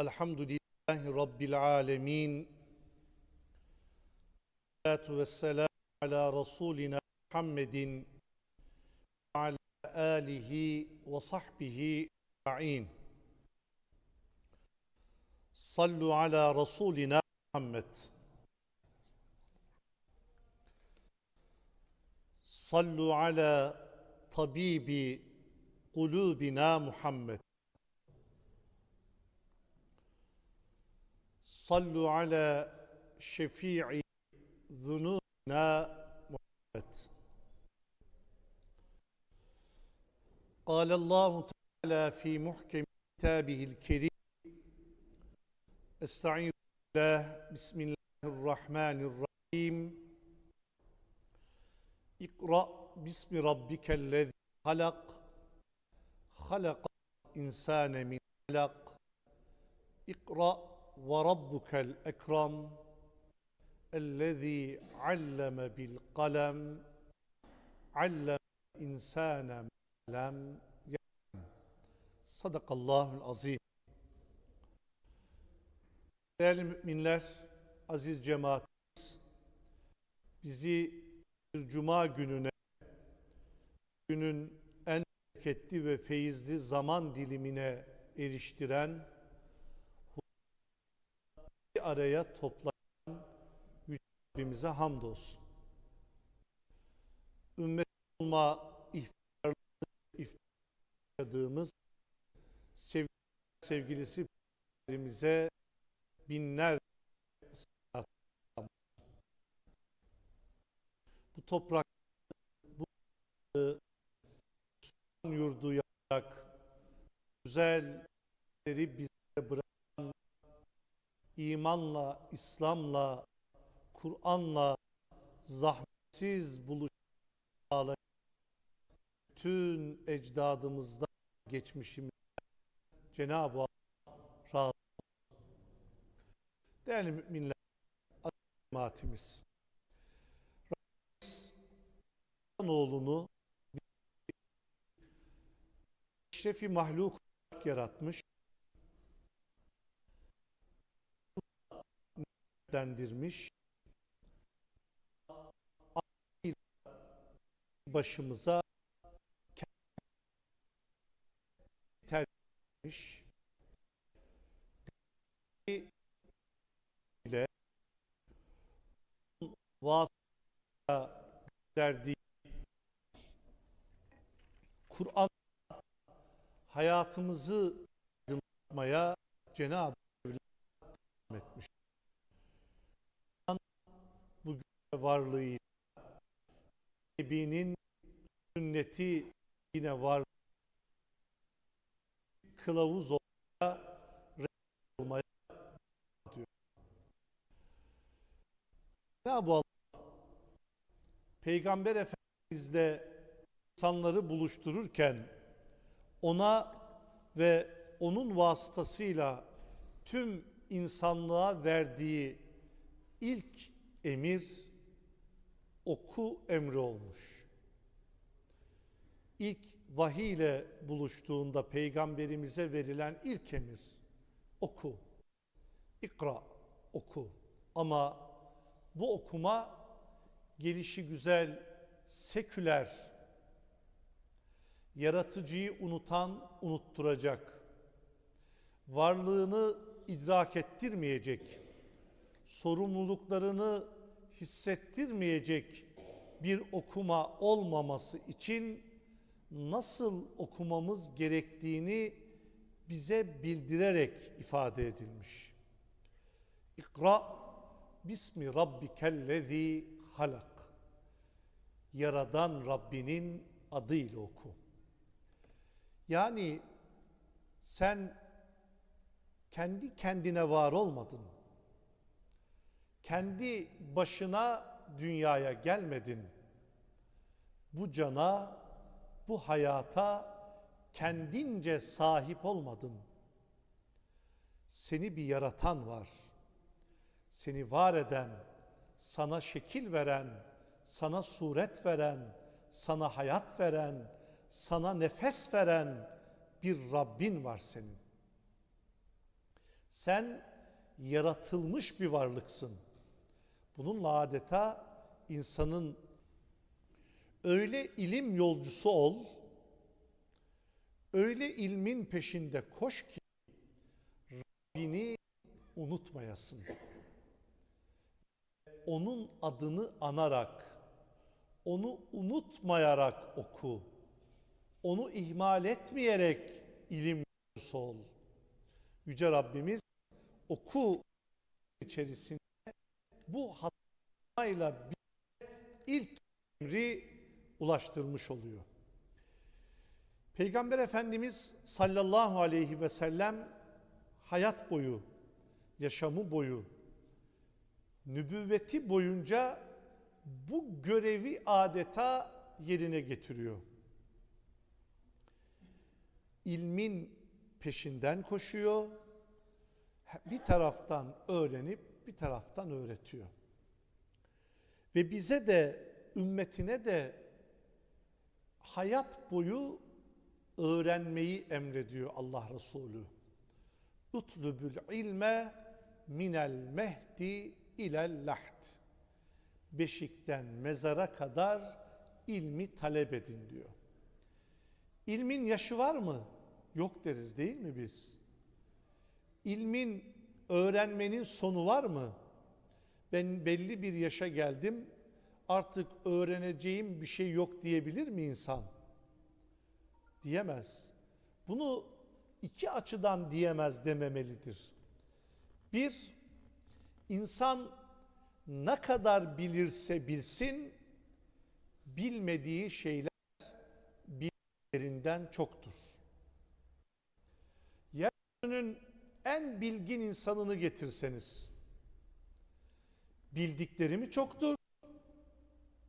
الحمد لله رب العالمين. والصلاة والسلام على رسولنا محمد وعلى آله وصحبه أجمعين. صلوا على رسولنا محمد. صلوا على طبيب قلوبنا محمد. صلوا على شفيع ذنوبنا محمد. قال الله تعالى في محكم كتابه الكريم استعيذ بالله بسم الله الرحمن الرحيم. اقرأ باسم ربك الذي خلق. خلق الإنسان من علق اقرأ وربك الأكرم الذي علم بالقلم علم الإنسان ما لم يعلم صدق الله العظيم Değerli müminler, aziz cemaatimiz, bizi bir cuma gününe, günün en bereketli ve feyizli zaman dilimine eriştiren bir araya toplayan Yüce Rabbimize hamdolsun. Ümmet olma ihtarlarını iftarladığımız sevgili, sevgilisi peygamberimize binler bu toprak bu yurdu yaparak güzelleri bize bırakan imanla, İslam'la, Kur'an'la zahmetsiz buluş sağlayan bütün ecdadımızdan geçmişimiz Cenab-ı Allah razı olsun. Değerli müminler, cemaatimiz, Rabbimiz oğlunu şefi mahluk yaratmış. Dendirmiş. başımıza terlemiş ile vasıta gönderdiği Kur'an hayatımızı aydınlatmaya Cenab-ı Hak etmiş. Bugün varlığı Nebi'nin sünneti yine var kılavuz olmaya diyor. Cenab-ı Allah Peygamber Efendimizle insanları buluştururken ona ve onun vasıtasıyla tüm insanlığa verdiği ilk emir oku emri olmuş. İlk vahiy ile buluştuğunda peygamberimize verilen ilk emir oku. İkra, oku. Ama bu okuma gelişi güzel, seküler, yaratıcıyı unutan unutturacak, varlığını idrak ettirmeyecek, sorumluluklarını hissettirmeyecek bir okuma olmaması için nasıl okumamız gerektiğini bize bildirerek ifade edilmiş. İkra bismi rabbikellezi halak. Yaradan Rabbinin adıyla oku. Yani sen kendi kendine var olmadın. Kendi başına dünyaya gelmedin. Bu cana, bu hayata kendince sahip olmadın. Seni bir yaratan var. Seni var eden, sana şekil veren, sana suret veren, sana hayat veren, sana nefes veren bir Rabbin var senin. Sen yaratılmış bir varlıksın. Bununla adeta insanın öyle ilim yolcusu ol, öyle ilmin peşinde koş ki Rabbini unutmayasın. Onun adını anarak, onu unutmayarak oku. Onu ihmal etmeyerek ilim yolcusu ol. Yüce Rabbimiz oku içerisinde bu hatayla ilk emri ulaştırmış oluyor. Peygamber Efendimiz sallallahu aleyhi ve sellem hayat boyu, yaşamı boyu, nübüvveti boyunca bu görevi adeta yerine getiriyor. İlmin peşinden koşuyor. Bir taraftan öğrenip bir taraftan öğretiyor. Ve bize de ümmetine de hayat boyu öğrenmeyi emrediyor Allah Resulü. Utlubül ilme minel mehdi ilel lahd. Beşikten mezara kadar ilmi talep edin diyor. İlmin yaşı var mı? Yok deriz değil mi biz? İlmin öğrenmenin sonu var mı? Ben belli bir yaşa geldim. Artık öğreneceğim bir şey yok diyebilir mi insan? Diyemez. Bunu iki açıdan diyemez dememelidir. Bir, insan ne kadar bilirse bilsin, bilmediği şeyler birbirinden çoktur. Yeryüzünün en bilgin insanını getirseniz, bildikleri mi çoktur,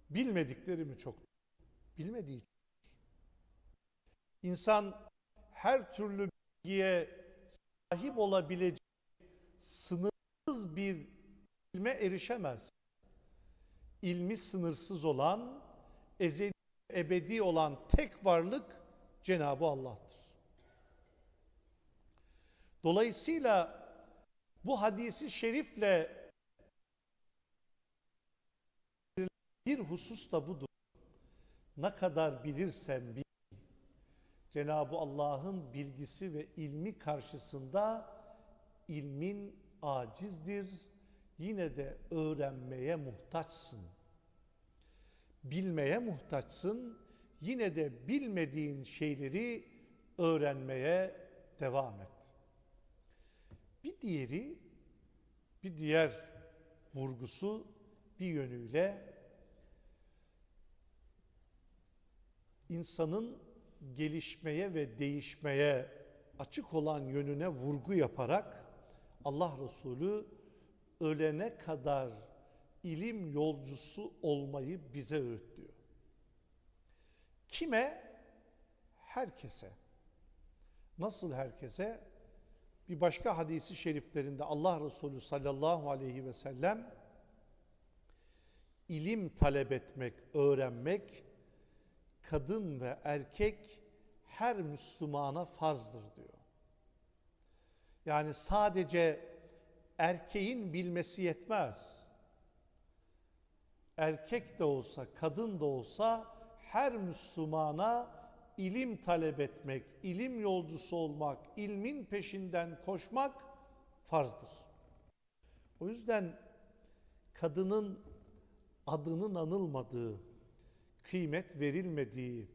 bilmedikleri mi çoktur? Bilmediği çoktur. İnsan her türlü bilgiye sahip olabilecek sınırsız bir ilme erişemez. İlmi sınırsız olan, ezeli, ebedi olan tek varlık Cenab-ı Allah'tır. Dolayısıyla bu hadisi şerifle bir husus da budur. Ne kadar bilirsen bil, Cenab-ı Allah'ın bilgisi ve ilmi karşısında ilmin acizdir. Yine de öğrenmeye muhtaçsın. Bilmeye muhtaçsın. Yine de bilmediğin şeyleri öğrenmeye devam et. Bir diğeri, bir diğer vurgusu bir yönüyle insanın gelişmeye ve değişmeye açık olan yönüne vurgu yaparak Allah Resulü ölene kadar ilim yolcusu olmayı bize öğütlüyor. Kime? Herkese. Nasıl herkese? Bir başka hadisi şeriflerinde Allah Resulü sallallahu aleyhi ve sellem ilim talep etmek, öğrenmek kadın ve erkek her Müslümana farzdır diyor. Yani sadece erkeğin bilmesi yetmez. Erkek de olsa, kadın da olsa her Müslümana ilim talep etmek, ilim yolcusu olmak, ilmin peşinden koşmak farzdır. O yüzden kadının adının anılmadığı, kıymet verilmediği,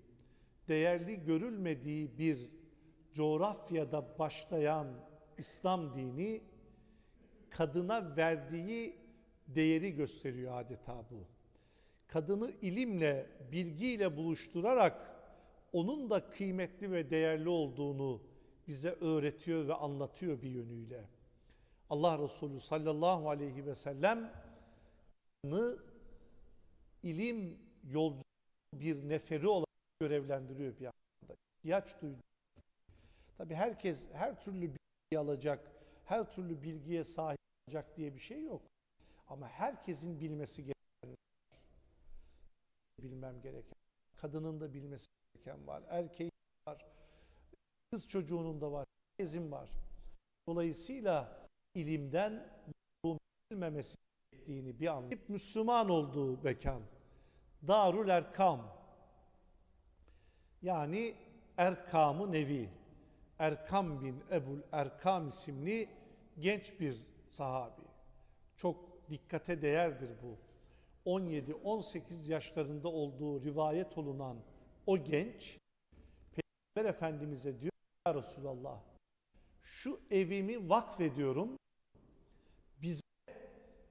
değerli görülmediği bir coğrafyada başlayan İslam dini kadına verdiği değeri gösteriyor adeta bu. Kadını ilimle, bilgiyle buluşturarak onun da kıymetli ve değerli olduğunu bize öğretiyor ve anlatıyor bir yönüyle. Allah Resulü sallallahu aleyhi ve sellem ilim yolcu bir neferi olarak görevlendiriyor bir anda. İhtiyaç duyduğu. Tabii herkes her türlü bilgi alacak, her türlü bilgiye sahip olacak diye bir şey yok. Ama herkesin bilmesi gereken bilmem gereken. Kadının da bilmesi gereken var. Erkeğin var. Kız çocuğunun da var. Herkesin var. Dolayısıyla ilimden mahrum edilmemesi gerektiğini bir anlayıp Müslüman olduğu mekan. Darul Erkam. Yani Erkam-ı Nevi. Erkam bin Ebul Erkam isimli genç bir sahabi. Çok dikkate değerdir bu. 17-18 yaşlarında olduğu rivayet olunan o genç Peygamber Efendimiz'e diyor ya Resulallah şu evimi vakfediyorum bize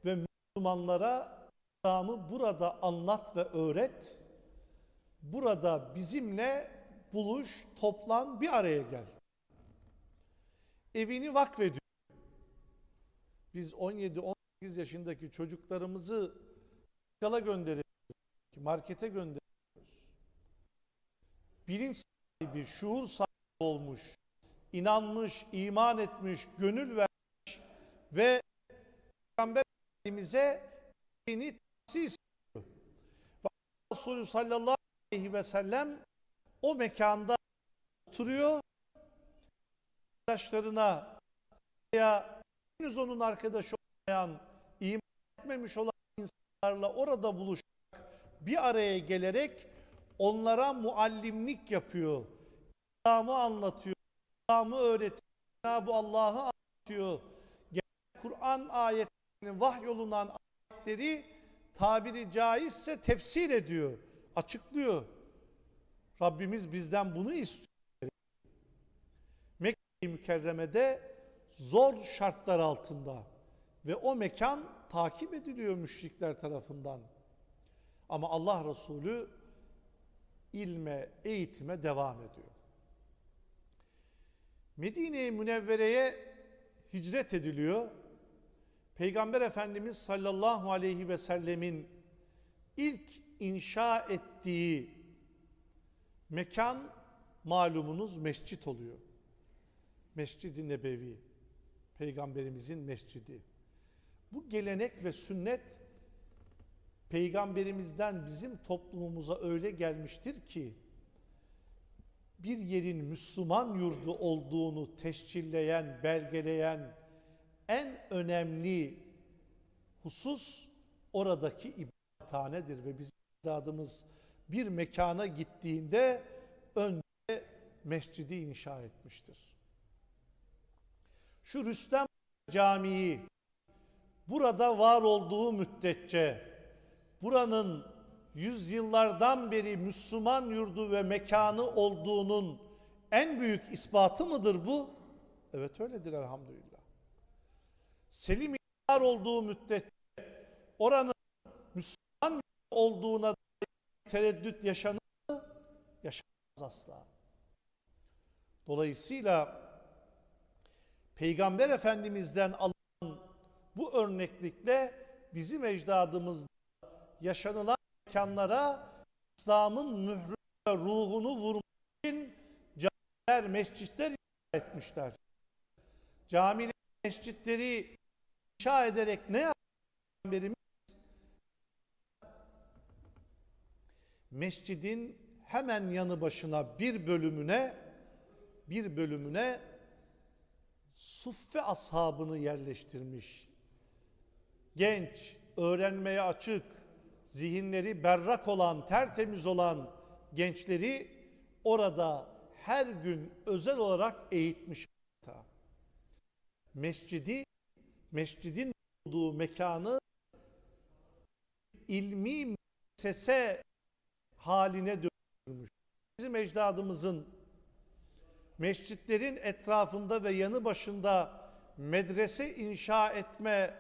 ve Müslümanlara İslam'ı burada anlat ve öğret. Burada bizimle buluş, toplan, bir araya gel. Evini vakfediyor. Biz 17-18 yaşındaki çocuklarımızı bakkala gönderiyoruz, markete gönderiyoruz. Bilinç sahibi, şuur sahibi olmuş, inanmış, iman etmiş, gönül vermiş ve Peygamber Efendimiz'e beni tahsis ediyor. Resulü sallallahu aleyhi ve sellem o mekanda oturuyor. Arkadaşlarına veya henüz onun arkadaşı olmayan, iman etmemiş olan insanlarla orada buluşarak bir araya gelerek onlara muallimlik yapıyor. İslam'ı anlatıyor, İslam'ı öğretiyor, Cenab-ı Allah'ı anlatıyor. Kur'an ayetlerinin vahyolunan ayetleri tabiri caizse tefsir ediyor, açıklıyor. Rabbimiz bizden bunu istiyor. Mekke-i Mükerreme'de zor şartlar altında ve o mekan takip ediliyor müşrikler tarafından. Ama Allah Resulü ilme, eğitime devam ediyor. Medine-i Münevvere'ye hicret ediliyor. Peygamber Efendimiz sallallahu aleyhi ve sellemin ilk inşa ettiği mekan malumunuz mescit oluyor. Mescid-i Nebevi, Peygamberimizin mescidi. Bu gelenek ve sünnet Peygamberimizden bizim toplumumuza öyle gelmiştir ki bir yerin Müslüman yurdu olduğunu teşkilleyen, belgeleyen en önemli husus oradaki ibadethanedir ve bizim idadımız bir mekana gittiğinde önce mescidi inşa etmiştir. Şu Rüstem Camii burada var olduğu müddetçe buranın yüzyıllardan beri Müslüman yurdu ve mekanı olduğunun en büyük ispatı mıdır bu? Evet öyledir elhamdülillah. Selim var olduğu müddetçe oranın Müslüman olduğuna tereddüt yaşanır mı? Yaşanmaz asla. Dolayısıyla Peygamber Efendimiz'den alınan bu örneklikle bizim ecdadımız yaşanılan mekanlara İslam'ın mührü ve ruhunu vurmak için camiler, mescitler inşa etmişler. Camiler, mescitleri inşa ederek ne yaptı Peygamberimiz? Mescidin hemen yanı başına bir bölümüne bir bölümüne suffe ashabını yerleştirmiş. Genç, öğrenmeye açık, zihinleri berrak olan, tertemiz olan gençleri orada her gün özel olarak eğitmiş. Mescidi, mescidin olduğu mekanı ilmi sese haline dönüştürmüş. Bizim ecdadımızın mescitlerin etrafında ve yanı başında medrese inşa etme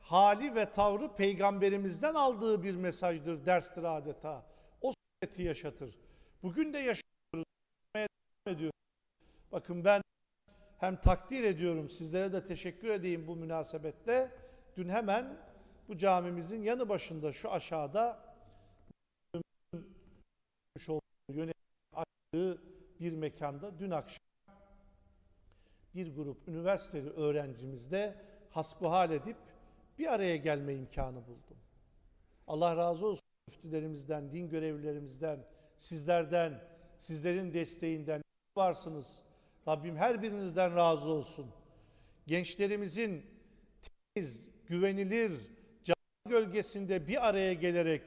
hali ve tavrı peygamberimizden aldığı bir mesajdır, derstir adeta. O sünneti yaşatır. Bugün de yaşıyoruz, devam ediyoruz. Bakın ben hem takdir ediyorum, sizlere de teşekkür edeyim bu münasebetle. Dün hemen bu camimizin yanı başında şu aşağıda yönetim açtığı bir mekanda dün akşam bir grup üniversiteli öğrencimizle hasbuhal edip bir araya gelme imkanı buldum. Allah razı olsun müftülerimizden, din görevlilerimizden, sizlerden, sizlerin desteğinden varsınız. Rabbim her birinizden razı olsun. Gençlerimizin güvenilir cami gölgesinde bir araya gelerek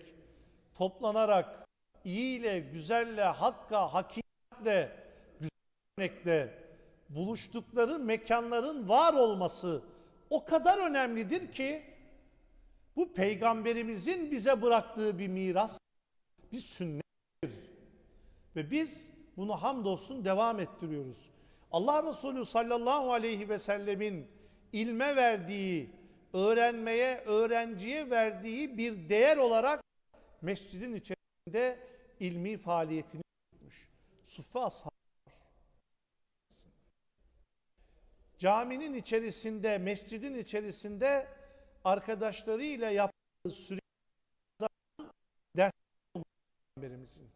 toplanarak iyi ile güzelle hakka hakikatle güzellikle buluştukları mekanların var olması o kadar önemlidir ki bu peygamberimizin bize bıraktığı bir miras, bir sünnettir. Ve biz bunu hamdolsun devam ettiriyoruz. Allah Resulü sallallahu aleyhi ve sellemin ilme verdiği, öğrenmeye, öğrenciye verdiği bir değer olarak mescidin içerisinde ilmi faaliyetini yürütmüş. Suffe ashab caminin içerisinde, mescidin içerisinde arkadaşlarıyla yaptığı süre ders peygamberimizin.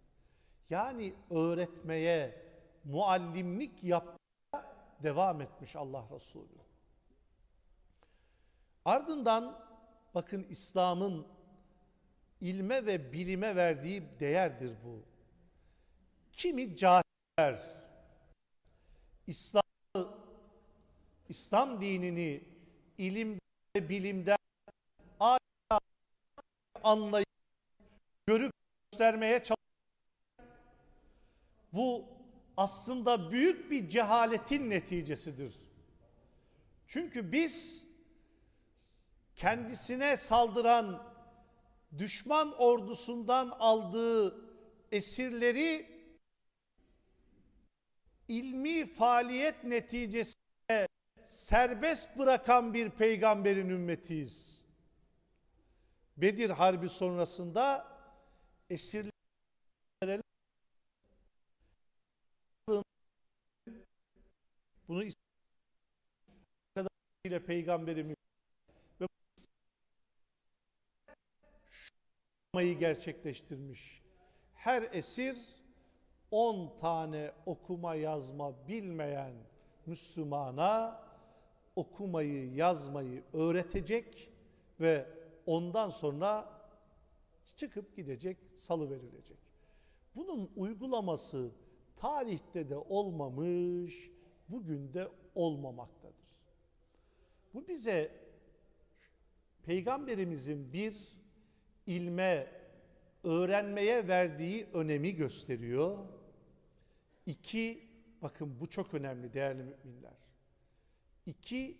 Yani öğretmeye, muallimlik yapmaya devam etmiş Allah Resulü. Ardından bakın İslam'ın ilme ve bilime verdiği değerdir bu. Kimi cahiller İslam İslam dinini ilim ve bilimden adeta anlayıp görüp göstermeye çalışıyor. Bu aslında büyük bir cehaletin neticesidir. Çünkü biz kendisine saldıran düşman ordusundan aldığı esirleri ilmi faaliyet neticesinde serbest bırakan bir peygamberin ümmetiyiz. Bedir Harbi sonrasında esirlere bunu ile peygamberimiz ve şumayı gerçekleştirmiş. Her esir 10 tane okuma yazma bilmeyen Müslümana okumayı, yazmayı öğretecek ve ondan sonra çıkıp gidecek, salı verilecek. Bunun uygulaması tarihte de olmamış, bugün de olmamaktadır. Bu bize peygamberimizin bir ilme, öğrenmeye verdiği önemi gösteriyor. İki, bakın bu çok önemli değerli müminler. İki,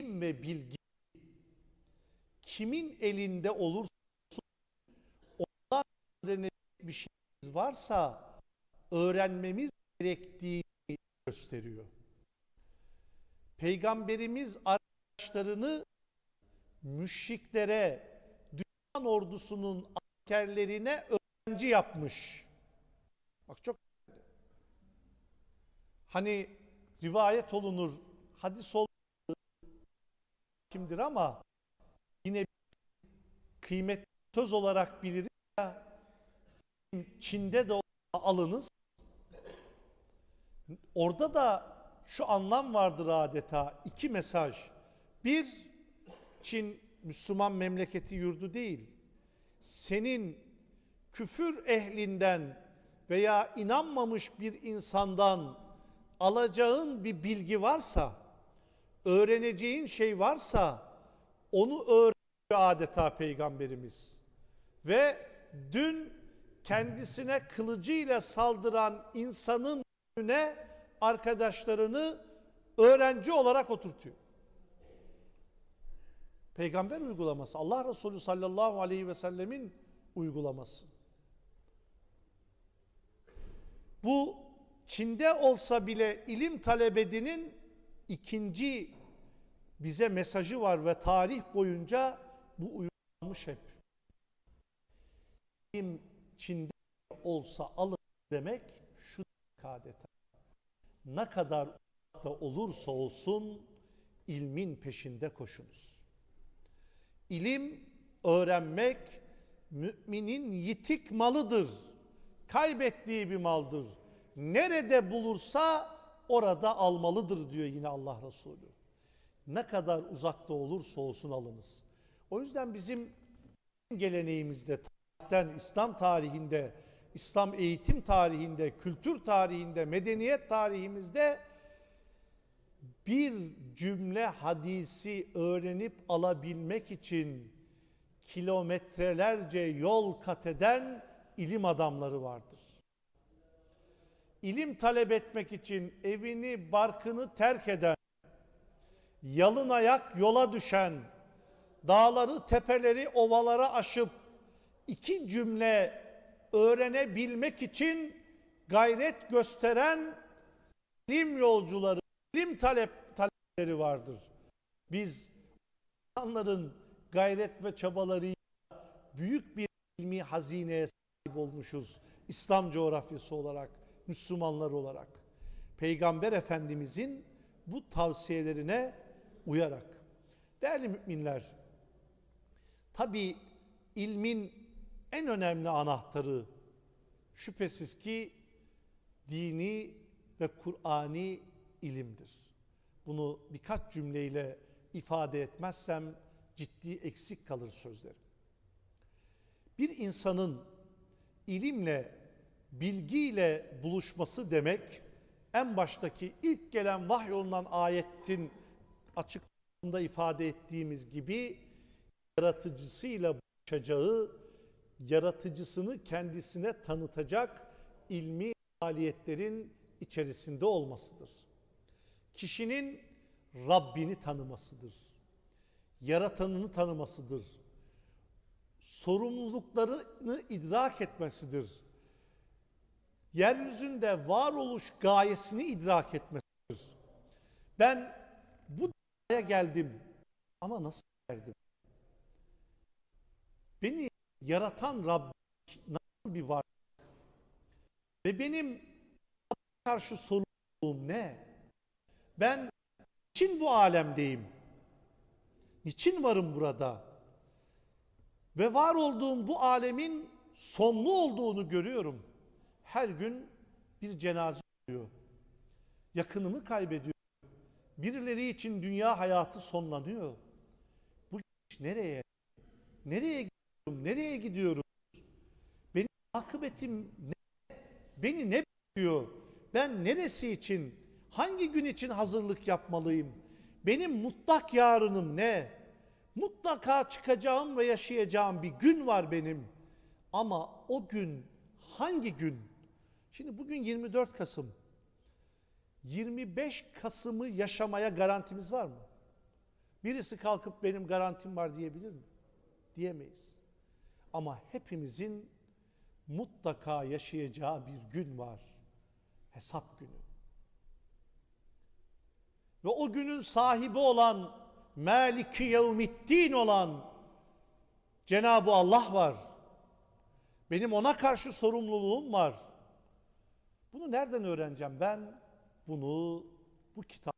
ilim ve bilgi kimin elinde olursa ondan öğrenecek bir şeyimiz varsa öğrenmemiz gerektiğini gösteriyor. Peygamberimiz arkadaşlarını müşriklere, düşman ordusunun askerlerine öğrenci yapmış. Bak çok. Hani rivayet olunur, hadis olunur kimdir ama yine kıymetli söz olarak biliriz ya Çin'de de alınız. Orada da şu anlam vardır adeta iki mesaj. Bir, Çin Müslüman memleketi yurdu değil. Senin küfür ehlinden veya inanmamış bir insandan alacağın bir bilgi varsa, öğreneceğin şey varsa onu öğreniyor adeta peygamberimiz. Ve dün kendisine kılıcıyla saldıran insanın önüne arkadaşlarını öğrenci olarak oturtuyor. Peygamber uygulaması, Allah Resulü sallallahu aleyhi ve sellemin uygulaması. Bu Çin'de olsa bile ilim talebedinin ikinci bize mesajı var ve tarih boyunca bu uygulanmış hep. İlim Çin'de olsa alın demek şu adeta. Ne kadar da olursa olsun ilmin peşinde koşunuz. İlim öğrenmek müminin yitik malıdır. Kaybettiği bir maldır. Nerede bulursa orada almalıdır diyor yine Allah Resulü. Ne kadar uzakta olursa olsun alınız. O yüzden bizim geleneğimizde, tarihten, İslam tarihinde, İslam eğitim tarihinde, kültür tarihinde, medeniyet tarihimizde bir cümle hadisi öğrenip alabilmek için kilometrelerce yol kat eden ilim adamları vardır. İlim talep etmek için evini, barkını terk eden, yalın ayak yola düşen, dağları, tepeleri, ovalara aşıp iki cümle öğrenebilmek için gayret gösteren ilim yolcuları, ilim talep talepleri vardır. Biz insanların gayret ve çabalarıyla büyük bir ilmi hazineye sahip olmuşuz. İslam coğrafyası olarak, Müslümanlar olarak. Peygamber Efendimizin bu tavsiyelerine uyarak. Değerli müminler, tabi ilmin en önemli anahtarı şüphesiz ki dini ve Kur'ani ilimdir. Bunu birkaç cümleyle ifade etmezsem ciddi eksik kalır sözlerim. Bir insanın ilimle, bilgiyle buluşması demek en baştaki ilk gelen vahyolunan ayetin açıklamında ifade ettiğimiz gibi yaratıcısıyla buluşacağı, yaratıcısını kendisine tanıtacak ilmi faaliyetlerin içerisinde olmasıdır. Kişinin Rabbini tanımasıdır. Yaratanını tanımasıdır. Sorumluluklarını idrak etmesidir. Yeryüzünde varoluş gayesini idrak etmesidir. Ben bu dünyaya geldim ama nasıl geldim? Beni yaratan Rabbim nasıl bir var? Ve benim karşı sorumluluğum ne? Ben niçin bu alemdeyim? Niçin varım burada? Ve var olduğum bu alemin sonlu olduğunu görüyorum. Her gün bir cenaze oluyor. Yakınımı kaybediyor. Birileri için dünya hayatı sonlanıyor. Bu iş nereye? Nereye gidiyorum? Nereye gidiyorum? Benim akıbetim ne? Beni ne bekliyor? Ben neresi için, hangi gün için hazırlık yapmalıyım? Benim mutlak yarınım ne? Mutlaka çıkacağım ve yaşayacağım bir gün var benim. Ama o gün hangi gün? Şimdi bugün 24 Kasım. 25 Kasım'ı yaşamaya garantimiz var mı? Birisi kalkıp benim garantim var diyebilir mi? Diyemeyiz. Ama hepimizin mutlaka yaşayacağı bir gün var. Hesap günü. Ve o günün sahibi olan Maliki Yevmiddin olan Cenab-ı Allah var. Benim ona karşı sorumluluğum var. Bunu nereden öğreneceğim? Ben bunu bu kitap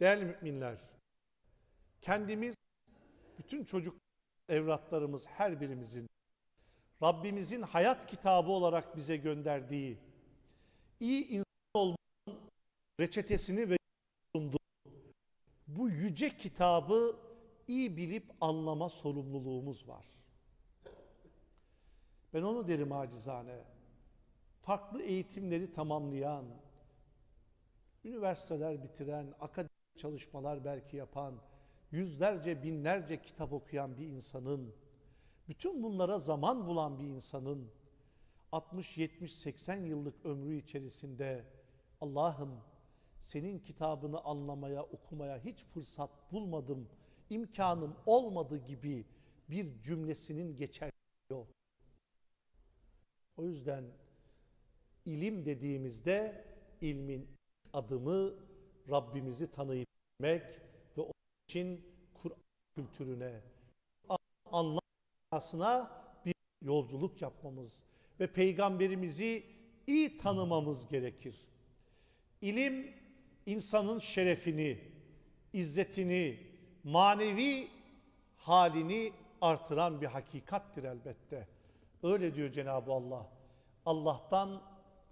Değerli müminler, kendimiz, bütün çocuk evlatlarımız, her birimizin Rabbimizin hayat kitabı olarak bize gönderdiği iyi insan olmanın reçetesini ve sunduğu bu yüce kitabı iyi bilip anlama sorumluluğumuz var. Ben onu derim acizane. Farklı eğitimleri tamamlayan, üniversiteler bitiren, akademik çalışmalar belki yapan, yüzlerce binlerce kitap okuyan bir insanın, bütün bunlara zaman bulan bir insanın 60, 70, 80 yıllık ömrü içerisinde Allah'ım senin kitabını anlamaya, okumaya hiç fırsat bulmadım, imkanım olmadı gibi bir cümlesinin geçerli yok. O yüzden ilim dediğimizde ilmin adımı Rabbimizi tanıyıp bilmek ve onun için Kur'an kültürüne, anlamasına bir yolculuk yapmamız ve peygamberimizi iyi tanımamız gerekir. İlim insanın şerefini, izzetini, manevi halini artıran bir hakikattir elbette. Öyle diyor Cenab-ı Allah. Allah'tan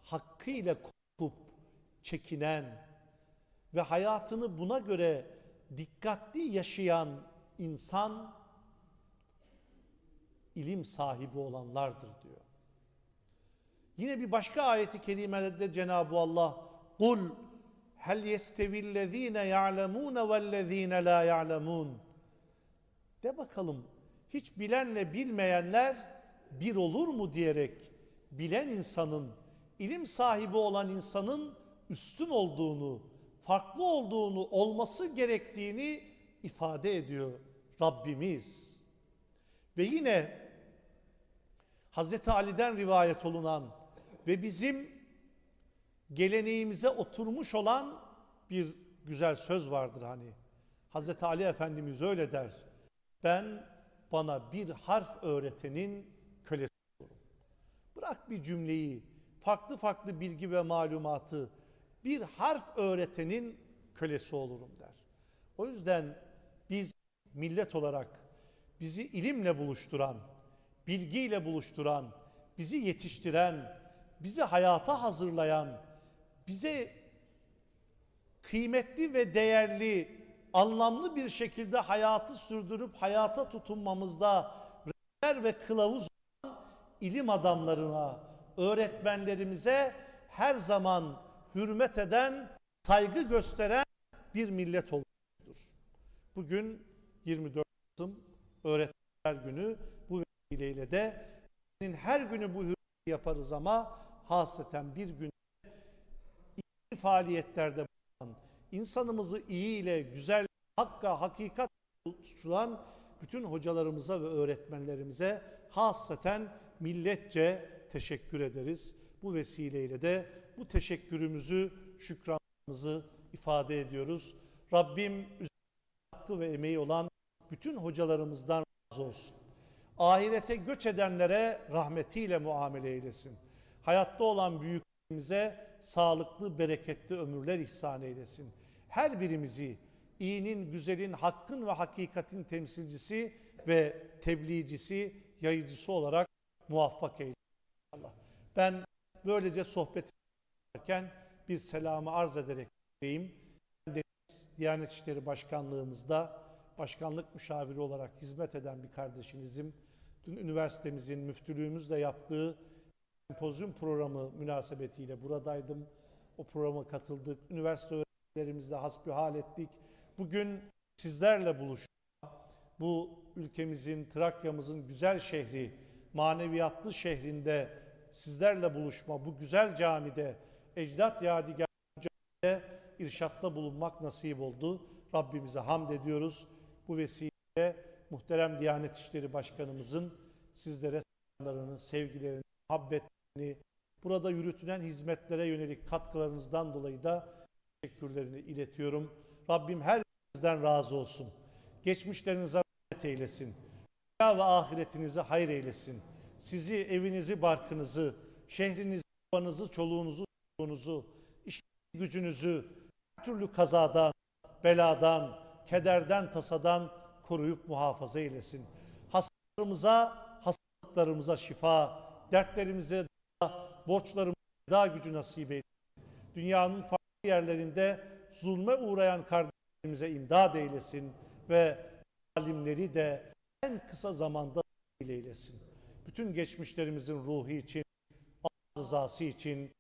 hakkıyla korkup çekinen ve hayatını buna göre dikkatli yaşayan insan ilim sahibi olanlardır diyor. Yine bir başka ayeti kerimede Cenab-ı Allah kul Hel yestevillezine ya'lemune vellezine la ya'lemun. De bakalım hiç bilenle bilmeyenler bir olur mu diyerek bilen insanın, ilim sahibi olan insanın üstün olduğunu, farklı olduğunu, olması gerektiğini ifade ediyor Rabbimiz. Ve yine Hazreti Ali'den rivayet olunan ve bizim geleneğimize oturmuş olan bir güzel söz vardır hani. Hazreti Ali Efendimiz öyle der. Ben bana bir harf öğretenin. Bırak bir cümleyi, farklı farklı bilgi ve malumatı bir harf öğretenin kölesi olurum der. O yüzden biz millet olarak bizi ilimle buluşturan, bilgiyle buluşturan, bizi yetiştiren, bizi hayata hazırlayan, bize kıymetli ve değerli, anlamlı bir şekilde hayatı sürdürüp hayata tutunmamızda rehber ve kılavuz ilim adamlarına, öğretmenlerimize her zaman hürmet eden, saygı gösteren bir millet olmuştur. Bugün 24 Kasım Öğretmenler Günü bu vesileyle de her günü bu hürmeti yaparız ama hasreten bir gün iyi faaliyetlerde bulunan, insanımızı iyi ile güzel, hakka, hakikat tutuşulan bütün hocalarımıza ve öğretmenlerimize hasreten milletçe teşekkür ederiz. Bu vesileyle de bu teşekkürümüzü, şükranımızı ifade ediyoruz. Rabbim hakkı ve emeği olan bütün hocalarımızdan razı olsun. Ahirete göç edenlere rahmetiyle muamele eylesin. Hayatta olan büyüklerimize sağlıklı, bereketli ömürler ihsan eylesin. Her birimizi iyinin, güzelin, hakkın ve hakikatin temsilcisi ve tebliğcisi, yayıcısı olarak muvaffak eylesin. Allah. Ben böylece sohbet ederken bir selamı arz ederek diyeyim. Diyanet İşleri Başkanlığımızda başkanlık müşaviri olarak hizmet eden bir kardeşinizim. Dün üniversitemizin müftülüğümüzle yaptığı sempozyum programı münasebetiyle buradaydım. O programa katıldık. Üniversite öğrencilerimizle hasbihal ettik. Bugün sizlerle buluştuk. Bu ülkemizin, Trakya'mızın güzel şehri, maneviyatlı şehrinde sizlerle buluşma, bu güzel camide, ecdat yadigarı camide irşatta bulunmak nasip oldu. Rabbimize hamd ediyoruz. Bu vesileyle muhterem Diyanet İşleri Başkanımızın sizlere selamlarını, sevgilerini, muhabbetini, burada yürütülen hizmetlere yönelik katkılarınızdan dolayı da teşekkürlerini iletiyorum. Rabbim her birinizden razı olsun. Geçmişlerinize rahmet eylesin. Dünya ve ahiretinizi hayır eylesin. Sizi, evinizi, barkınızı, şehrinizi, babanızı, çoluğunuzu, çocuğunuzu, iş gücünüzü her türlü kazadan, beladan, kederden, tasadan koruyup muhafaza eylesin. Hastalarımıza, hastalıklarımıza şifa, dertlerimize da, borçlarımıza daha gücü nasip eylesin. Dünyanın farklı yerlerinde zulme uğrayan kardeşlerimize imdad eylesin ve alimleri de en kısa zamanda eylesin. Bütün geçmişlerimizin ruhu için, Allah rızası için